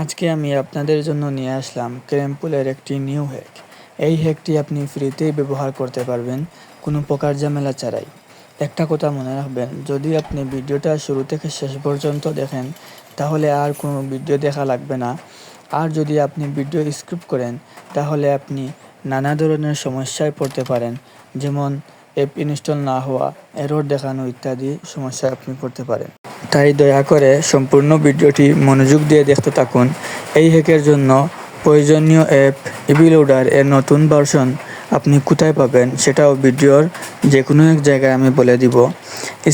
আজকে আমি আপনাদের জন্য নিয়ে আসলাম ক্র্যাম্পুলের একটি নিউ হ্যাক। এই হ্যাকটি আপনি ফ্রিতেই ব্যবহার করতে পারবেন, কোনো প্রকার ঝামেলা ছাড়াই। একটা কথা মনে রাখবেন, যদি আপনি ভিডিওটা শুরু থেকে শেষ পর্যন্ত দেখেন, তাহলে আর কোনো ভিডিও দেখা লাগবে না। আর যদি আপনি ভিডিও স্ক্রিপ্ট করেন, তাহলে আপনি নানা ধরনের সমস্যায় পড়তে পারেন, যেমন অ্যাপ ইনস্টল না হওয়া, এরর দেখানো ইত্যাদি সমস্যায় আপনি পড়তে পারেন। তাই দয়া করে সম্পূর্ণ ভিডিওটি মনোযোগ দিয়ে দেখতে থাকুন। এই হ্যাকের জন্য প্রয়োজনীয় অ্যাপ ইবিলোডার এর নতুন ভার্সন আপনি কোথায় পাবেন সেটাও ভিডিওর যে কোনো এক জায়গায় আমি বলে দিব।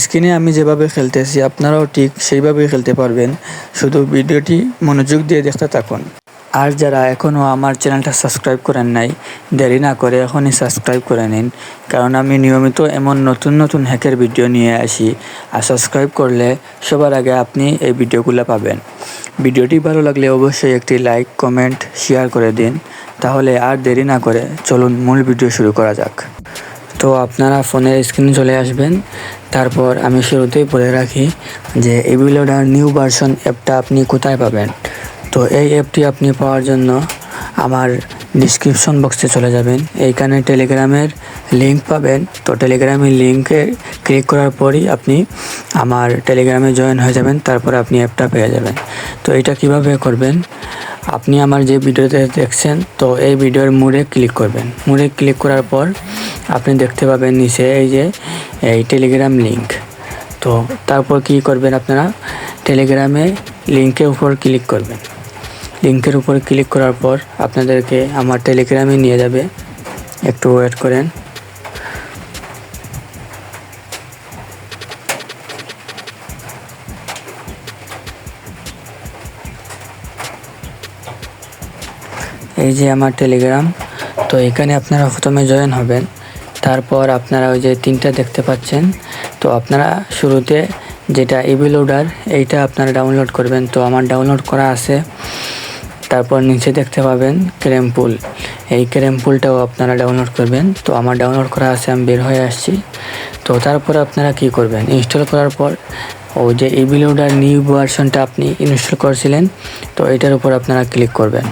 স্ক্রিনে আমি যেভাবে খেলতেছি, আপনারাও ঠিক সেইভাবেই খেলতে পারবেন। শুধু ভিডিওটি মনোযোগ দিয়ে দেখতে থাকুন। আর যারা এখনও আমার চ্যানেলটা সাবস্ক্রাইব করেন নাই, দেরি না করে এখনই সাবস্ক্রাইব করে নিন, কারণ আমি নিয়মিত এমন নতুন নতুন হ্যাকের ভিডিও নিয়ে আসি, আর সাবস্ক্রাইব করলে সবার আগে আপনি এই ভিডিওগুলো পাবেন। ভিডিওটি ভালো লাগলে অবশ্যই একটি লাইক কমেন্ট শেয়ার করে দিন, তাহলে আর দেরি না করে চলুন মূল ভিডিও শুরু করা যাক। তো আপনারা ফোনের স্ক্রিনে চলে আসবেন, তারপর আমি শুরুতেই বলে রাখি যে এবিলোডার নিউ ভার্সন অ্যাপটা আপনি কোথায় পাবেন? তো এই অ্যাপটি আপনি পাওয়ার জন্য আমার ডিসক্রিপশন বক্সে চলে যাবেন। এইখানে টেলিগ্রামের লিঙ্ক পাবেন। তো টেলিগ্রামের লিঙ্কে ক্লিক করার পরই আপনি আমার টেলিগ্রামে জয়েন হয়ে যাবেন, তারপর আপনি অ্যাপটা পেয়ে যাবেন। তো এটা কীভাবে করবেন? আপনি আমার যে ভিডিওতে দেখছেন, তো এই ভিডিওর মুড়ে ক্লিক করবেন। মুড়ে ক্লিক করার পর আপনি দেখতে পাবেন নিচে এই যে, এই টেলিগ্রাম লিঙ্ক তো তারপর কি করবেন আপনারা? টেলিগ্রামে লিঙ্কের উপর ক্লিক করবেন। লিঙ্কের উপর ক্লিক করার পর আপনাদেরকে আমার টেলিগ্রামে নিয়ে যাবে। একটু ওয়েট করেন। এই যে আমার টেলিগ্রাম, তো এখানে আপনারা প্রথমে জয়েন হবেন। তারপর আপনারা ওই যে তিনটা দেখতে পাচ্ছেন। তো আপনারা শুরুতে যেটা ইবি লোডার এইটা আপনারা ডাউনলোড করবেন। তো আমার ডাউনলোড করা আছে। তারপর নিচে দেখতে পাবেন ক্রেম পুল। এই ক্রেম পুলটাও আপনারা ডাউনলোড করবেন। তো আমার ডাউনলোড করা আছে, আমি বের হয়ে আসছি। তো তারপর আপনারা কি করবেন? ইনস্টল করার পর, ও যে ইবি লোডার নিউ ভার্সনটা আপনি ইনস্টল করেছিলেন, তো এটার উপর আপনারা ক্লিক করবেন।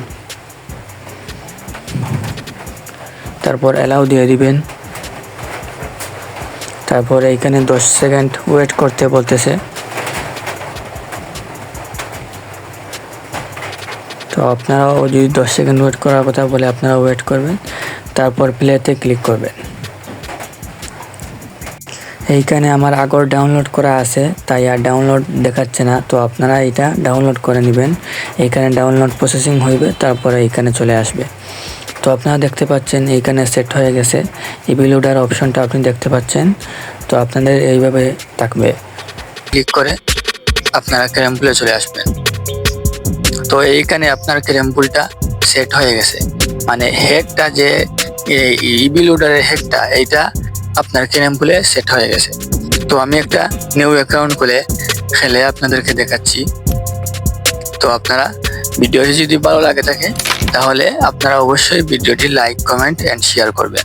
তারপর অ্যালাউ দিয়ে দিবেন। তারপর এইখানে দশ সেকেন্ড ওয়েট করতে বলতেছে। তো আপনারাও যদি দশ সেকেন্ড ওয়েট করার কথা বলে আপনারা ওয়েট করবেন, তারপর প্লেতে ক্লিক করবেন। এইখানে আমার আগর ডাউনলোড করা আছে, তাই আর ডাউনলোড দেখাচ্ছে না, তো আপনারা এটা ডাউনলোড করে নেবেন। এইখানে ডাউনলোড প্রসেসিং হইবে, তারপরে এইখানে চলে আসবে। তো আপনারা দেখতে পাচ্ছেন এইখানে সেট হয়ে গেছে। ইবি লোডার অপশনটা আপনি দেখতে পাচ্ছেন। তো আপনাদের এইভাবে থাকবে। ক্লিক করে আপনারা ক্যারামপুলে চলে আসবেন। তো এইখানে আপনার ক্যারামপুলটা সেট হয়ে গেছে। মানে হেডটা যে ইবি লোডারের হেডটা এইটা আপনার ক্যারামপুলে সেট হয়ে গেছে। তো আমি একটা নিউ অ্যাকাউন্ট খুলে খেলে আপনাদেরকে দেখাচ্ছি। তো আপনারা ভিডিওটি যদি ভালো লাগে থাকে, তাহলে আপনারা অবশ্যই ভিডিওটি লাইক কমেন্ট অ্যান্ড শেয়ার করবেন।